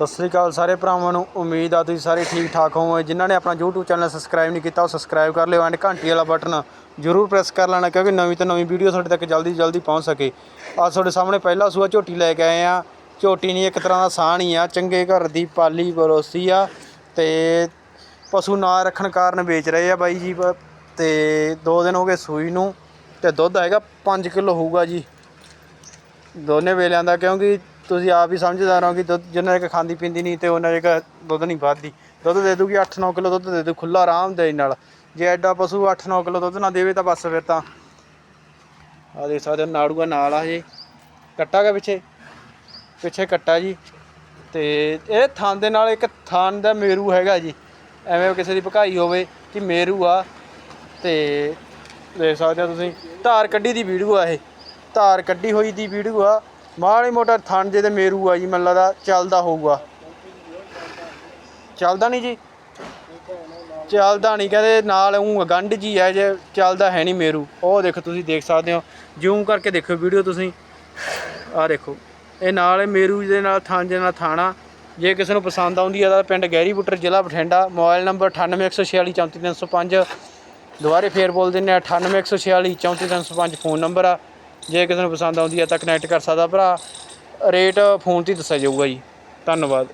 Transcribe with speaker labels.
Speaker 1: ਸਤਿ ਸ੍ਰੀ ਅਕਾਲ ਸਾਰੇ ਭਰਾਵਾਂ ਨੂੰ, ਉਮੀਦ ਆ ਤੁਸੀਂ ਸਾਰੇ ਠੀਕ ਠਾਕ ਹੋਵੋਗੇ। ਜਿਨ੍ਹਾਂ ਨੇ ਆਪਣਾ YouTube ਚੈਨਲ ਸਬਸਕ੍ਰਾਈਬ ਨਹੀਂ ਕੀਤਾ, ਉਹ ਸਬਸਕ੍ਰਾਈਬ ਕਰ ਲਿਓ ਐਂਡ ਘੰਟੀ ਵਾਲਾ ਬਟਨ ਜ਼ਰੂਰ ਪ੍ਰੈਸ ਕਰ ਲੈਣਾ, ਕਿਉਂਕਿ ਨਵੀਂ ਤੋਂ ਨਵੀਂ ਵੀਡੀਓ ਤੁਹਾਡੇ ਤੱਕ ਜਲਦੀ ਤੋਂ ਜਲਦੀ ਪਹੁੰਚ ਸਕੇ। ਆ ਤੁਹਾਡੇ ਸਾਹਮਣੇ ਪਹਿਲਾ ਸੂਆ ਝੋਟੀ ਲੈ ਕੇ ਆਏ ਆ। ਝੋਟੀ ਨਹੀਂ, ਇੱਕ ਤਰ੍ਹਾਂ ਦਾ ਸਾਣ ਹੀ ਆ, ਚੰਗੇ ਘਰ ਦੀ ਪਾਲੀ ਬਰੋਸੀ ਆ ਤੇ ਪਸ਼ੂ ਨਾ ਰੱਖਣ ਕਾਰਨ ਵੇਚ ਰਹੇ ਆ ਬਾਈ ਜੀ। ਬ- ਤੇ 2 ਦਿਨ ਹੋ ਗਏ ਸੂਈ ਨੂੰ ਤੇ ਦੁੱਧ ਹੈਗਾ 5 ਕਿਲੋ ਹੋਊਗਾ ਜੀ। ਦੋਨੇ ਵੇਲਿਆਂ ਦਾ ਕਿਉਂਕਿ ਤੁਸੀਂ ਆਪ ਹੀ ਸਮਝਦਾਰ ਹੋ ਕਿ ਦੁੱਧ ਜਿੰਨਾ ਇੱਕ ਖਾਂਦੀ ਪੀਂਦੀ ਨਹੀਂ ਤੇ ਉਹਨਾਂ ਇੱਕ ਦੁੱਧ ਨਹੀਂ ਵੱਧਦੀ। ਦੁੱਧ ਦੇ ਦੂਗੀ 8-9 ਕਿਲੋ ਦੁੱਧ ਦੇ ਦੂ ਖੁੱਲਾ ਆਰਾਮ ਦੇ ਨਾਲ। ਜੇ ਐਡਾ ਪਸ਼ੂ 8-9 ਕਿਲੋ ਦੁੱਧ ਨਾ ਦੇਵੇ ਤਾਂ ਬਸ ਫਿਰ ਤਾਂ। ਆ ਦੇਖ ਸਕਦੇ ਹੋ ਨਾੜੂਆ ਨਾਲ ਆ ਜੀ ਕੱਟਾ ਗਾ ਪਿੱਛੇ। ਪਿੱਛੇ ਕੱਟਾ ਜੀ। ਤੇ ਇਹ ਥਾਂ ਦੇ ਨਾਲ ਇੱਕ ਥਾਂ ਦਾ ਮੇਰੂ ਹੈਗਾ ਜੀ। ਐਵੇਂ ਕਿਸੇ ਦੀ ਭਕਾਈ ਹੋਵੇ ਕਿ ਮੇਰੂ ਆ। ਤੇ ਦੇਖ ਸਕਦੇ ਹੋ ਤੁਸੀਂ। ਧਾਰ ਕੱਢੀ ਦੀ ਵੀਡੀਓ ਆ ਇਹ। ਧਾਰ ਕੱਢੀ ਹੋਈ ਦੀ ਵੀਡੀਓ ਆ। ਮਾੜੀ ਮੋਟਾ ਥਣ ਜੇ ਤੇ ਮੇਰੂ ਆ ਜੀ, ਮੈਨੂੰ ਲੱਗਦਾ ਚੱਲਦਾ ਹੋਊਗਾ। ਚੱਲਦਾ ਨਹੀਂ ਜੀ। ਚੱਲਦਾ ਨਹੀਂ ਕਹਿੰਦੇ ਨਾਲ ਉਹ ਗੰਢ ਜੀ ਹੈ ਜੇ ਚੱਲਦਾ ਹੈ ਨਹੀਂ ਮੇਰੂ। ਉਹ ਦੇਖੋ, ਤੁਸੀਂ ਦੇਖ ਸਕਦੇ ਹੋ। ਜ਼ੂਮ ਕਰਕੇ ਦੇਖੋ ਵੀਡੀਓ ਤੁਸੀਂ। ਆਹ ਦੇਖੋ, ਇਹ ਨਾਲ ਮੇਰੂ ਦੇ ਨਾਲ ਥਾਂ ਦੇ ਨਾਲ ਥਾਣਾ। ਜੇ ਕਿਸੇ ਨੂੰ ਪਸੰਦ ਆਉਂਦੀ ਹੈ ਤਾਂ ਪਿੰਡ ਗਹਿਰੀ ਬੁੱਟਰ ਜ਼ਿਲ੍ਹਾ ਬਠਿੰਡਾ, ਮੋਬਾਈਲ ਨੰਬਰ 9814634305 ਦੁਬਾਰੇ ਫੇਰ ਬੋਲ ਦਿੰਨੇ ਆ 9814634305 ਫੋਨ ਨੰਬਰ ਆ। ਜੇ ਕਿਸੇ ਨੂੰ ਪਸੰਦ ਆਉਂਦੀ ਹੈ ਤਾਂ ਕਨੈਕਟ ਕਰ ਸਕਦਾ। ਭਰਾ ਰੇਟ ਫੋਨ ਤੇ ਹੀ ਦੱਸਿਆ ਜਾਊਗਾ ਜੀ। ਧੰਨਵਾਦ।